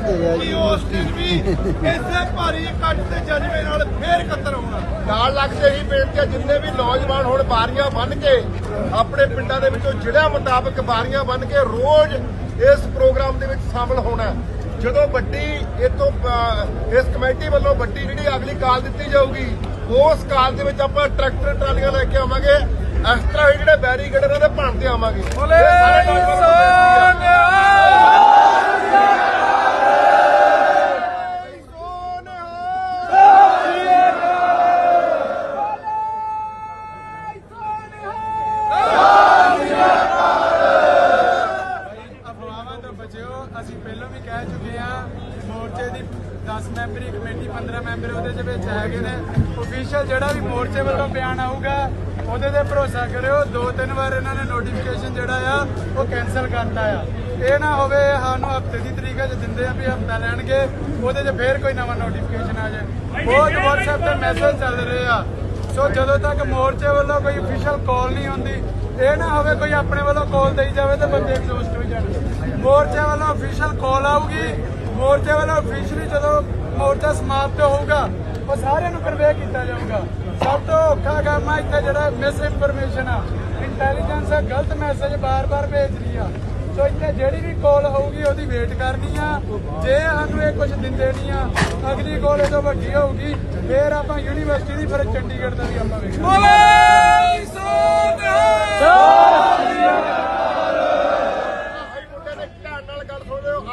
ਕਿ ਉਸ ਦਿਨ ਵੀ ਇਸੇ ਭਾਰੀ ਇਕੱਠ ਤੇ ਜਜ਼ਬੇ ਨਾਲ ਫੇਰ ਇਕੱਤਰ ਹੋਣਾ। ਨਾਲ ਲੱਗਦੇ ਹੀ ਬੇਨਤੀ ਹੈ ਜਿੰਨੇ ਵੀ ਨੌਜਵਾਨ ਹੁਣ ਬਾਰੀਆਂ ਬੰਨ ਕੇ ਆਪਣੇ ਪਿੰਡਾਂ ਦੇ ਵਿੱਚੋਂ ਜ਼ਿਲ੍ਹਿਆਂ ਮੁਤਾਬਕ ਬਾਰੀਆਂ ਬੰਨ ਕੇ ਰੋਜ਼ ਇਸ ਪ੍ਰੋਗਰਾਮ ਦੇ ਵਿੱਚ ਸ਼ਾਮਲ ਹੋਣਾ। ਜਦੋਂ ਵੱਡੀ ਇਹ ਤੋਂ ਅਹ, ਇਸ ਕਮੇਟੀ ਵੱਲੋਂ ਵੱਡੀ ਜਿਹੜੀ ਅਗਲੀ ਕਾਲ ਦਿੱਤੀ ਜਾਊਗੀ ਉਸ ਕਾਲ ਦੇ ਵਿੱਚ ਆਪਾਂ ਟਰੈਕਟਰ ਟਰਾਲੀਆਂ ਲੈ ਕੇ ਆਵਾਂਗੇ। ਇਸ ਤਰ੍ਹਾਂ ਹੀ ਜਿਹੜੇ ਬੈਰੀਕੇਡ ਇਹਨਾਂ ਦੇ ਭੰਨਦੇ ਆਵਾਂਗੇ। ਸਾਰੇ ਨੌਜਵਾਨਾਂ ਨੂੰ ਬੇਨਤੀ ਹੈ। ਅਫਵਾਹਾਂ ਤੋਂ ਬਚਿਓ ਅਸੀਂ ਪਹਿਲਾਂ ਵੀ ਕਹਿ ਚੁੱਕੇ ਹਾਂ, ਮੋਰਚੇ ਦੀ 10 ਮੈਂਬਰੀ ਕਮੇਟੀ 15 ਮੈਂਬਰ ਉਹਦੇ ਦੇ ਵਿੱਚ ਹੈਗੇ ਨੇ। ਅਫੀਸ਼ੀਅਲ ਜਿਹੜਾ ਵੀ ਮੋਰਚੇ ਵੱਲੋਂ ਬਿਆਨ ਆਊਗਾ, ਉਹਦੇ ਤੇ ਭਰੋਸਾ ਕਰਿਓ। ਦੋ ਤਿੰਨ ਵਾਰ ਇਹਨਾਂ ਨੇ ਨੋਟੀਫਿਕੇਸ਼ਨ ਜਿਹੜਾ ਆ, ਉਹ ਕੈਨਸਲ ਕਰਤਾ ਆ। ਇਹ ਨਾ ਹੋਵੇ, ਸਾਨੂੰ ਹਫ਼ਤੇ ਦੀ ਤਰੀਕਾ ਚ ਦਿੰਦੇ ਆ ਵੀ ਹਫਤਾ ਲੈਣਗੇ, ਉਹਦੇ 'ਚ ਫੇਰ ਕੋਈ ਨਵਾਂ ਨੋਟੀਫਿਕੇਸ਼ਨ ਆ ਜਾਏ। ਬਹੁਤ WhatsApp ਤੇ ਮੈਸੇਜ ਚੱਲ ਰਹੇ ਆ। ਸੋ ਜਦੋਂ ਤੱਕ ਮੋਰਚੇ ਵੱਲੋਂ ਕੋਈ ਅਫੀਸ਼ੀਅਲ ਕਾਲ ਨਹੀਂ ਹੁੰਦੀ, ਇਹ ਨਾ ਹੋਵੇ ਕੋਈ ਆਪਣੇ ਵੱਲੋਂ ਕਾਲ ਦੇਈ ਜਾਵੇ ਤੇ ਬੰਦੇ ਐਗਜ਼ੌਸਟ ਹੋ ਜਾਣ। ਮੋਰਚੇ ਵੱਲੋਂ ਅਫੀਸ਼ੀਅਲ ਕਾਲ ਆਊਗੀ। ਮੋਰਚੇ ਵੱਲੋਂ ਅਫੀਸ਼ੀਅਲੀ ਜਦੋਂ ਮੋਰਚਾ ਸਮਾਪਤ ਹੋਊਗਾ, ਉਹ ਸਾਰਿਆਂ ਨੂੰ ਕਨਵੇ ਕੀਤਾ ਜਾਊਗਾ। ਸਭ ਤੋਂ ਔਖਾ ਕੰਮ ਆ ਇੱਥੇ ਜਿਹੜਾ ਮਿਸ ਇਨਫੋਰਮੇਸ਼ਨ ਆ। ਇੰਟੈਲੀਜੈਂਸ ਆ, ਗਲਤ ਮੈਸੇਜ ਬਾਰ-ਬਾਰ ਭੇਜ ਰਹੀ ਆ। ਸੋ ਇੱਥੇ ਜਿਹੜੀ ਵੀ ਕਾਲ ਹੋਊਗੀ, ਉਹਦੀ ਵੇਟ ਕਰਨੀ ਆ। ਜੇ ਸਾਨੂੰ ਇਹ ਕੁਝ ਦਿੰਦੇ ਨਹੀਂ ਆ, ਅਗਲੀ ਕਾਲ ਇਹ ਤੋਂ ਵੱਡੀ ਹੋਊਗੀ। ਫੇਰ ਆਪਾਂ ਯੂਨੀਵਰਸਿਟੀ ਦੀ, ਫਿਰ ਚੰਡੀਗੜ੍ਹ ਦਾ ਵੀ ਆਪਾਂ ਵੇਖਾਂਗੇ।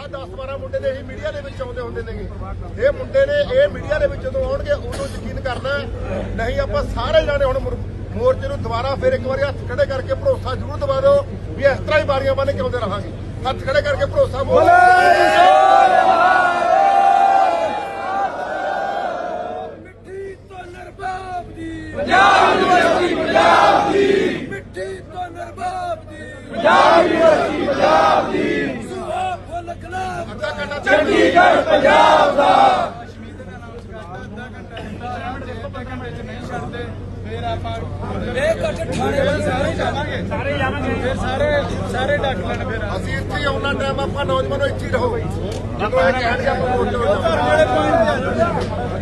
ਆ 10 12 ਮੁੰਡੇ ਦੇ ਹੀ ਮੀਡੀਆ ਦੇ ਵਿੱਚ ਆਉਂਦੇ ਹੁੰਦੇ ਨੇਗੇ। ਇਹ ਮੁੰਡੇ ਨੇ ਇਹ ਮੀਡੀਆ ਦੇ ਵਿੱਚ ਜਦੋਂ ਆਉਣਗੇ ਉਦੋਂ ਯਕੀਨ ਕਰਨਾ। ਨਹੀਂ ਆਪਾਂ ਸਾਰੇ ਜਾਣੇ ਹੁਣ ਮੁਰ- ਮੋਰਚੇ ਨੂੰ ਦੁਬਾਰਾ ਫਿਰ ਇੱਕ ਵਾਰੀ ਹੱਥ ਖੜੇ ਕਰਕੇ ਭਰੋਸਾ ਜ਼ਰੂਰ ਦਿਵਾ ਦਿਓ ਵੀ ਇਸ ਤਰ੍ਹਾਂ ਹੀ ਬਾਰੀਆਂ ਬੰਨ ਕੇ ਆਉਂਦੇ ਰਹਾਂਗੇ। ਹੱਥ ਖੜੇ ਕਰਕੇ ਭਰੋਸਾ ਬੋਲ। ਮਿੱਠੀ ਤੋਂ ਨਰਬਾਬ ਦੀ ਪੰਜਾਬ ਯੂਨੀਵਰਸਿਟੀ ਪੰਜਾਬ ਦੀ। ਮਿੱਠੀ ਤੋਂ ਨਰਬਾਬ ਦੀ ਪੰਜਾਬ ਯੂਨੀਵਰਸਿਟੀ ਪੰਜਾਬ ਦੀ। ਛੱਡਦੇ ਫਿਰ ਆਪਾਂ ਇਹ ਕੱਟ ਠਾਣੇ ਵਾਲੇ ਸਾਰੇ ਜਾਵਾਂਗੇ। ਸਾਰੇ ਜਾਵਾਂਗੇ। ਫਿਰ ਸਾਰੇ ਸਾਰੇ ਡੱਕ ਲੈਣ ਫਿਰ। ਅਸੀਂ ਇੱਥੇ ਹੀ ਆਉਣਾ ਟਾਈਮ ਆਪਾਂ ਨੌਜਵਾਨੋ ਇੱਥੇ ਹੀ ਰਹੋ। ਜਦੋਂ ਇਹ ਕਹਿਣਗੇ ਆਪਾਂ ਜਾਵਾਂਗੇ। ਭਾਈ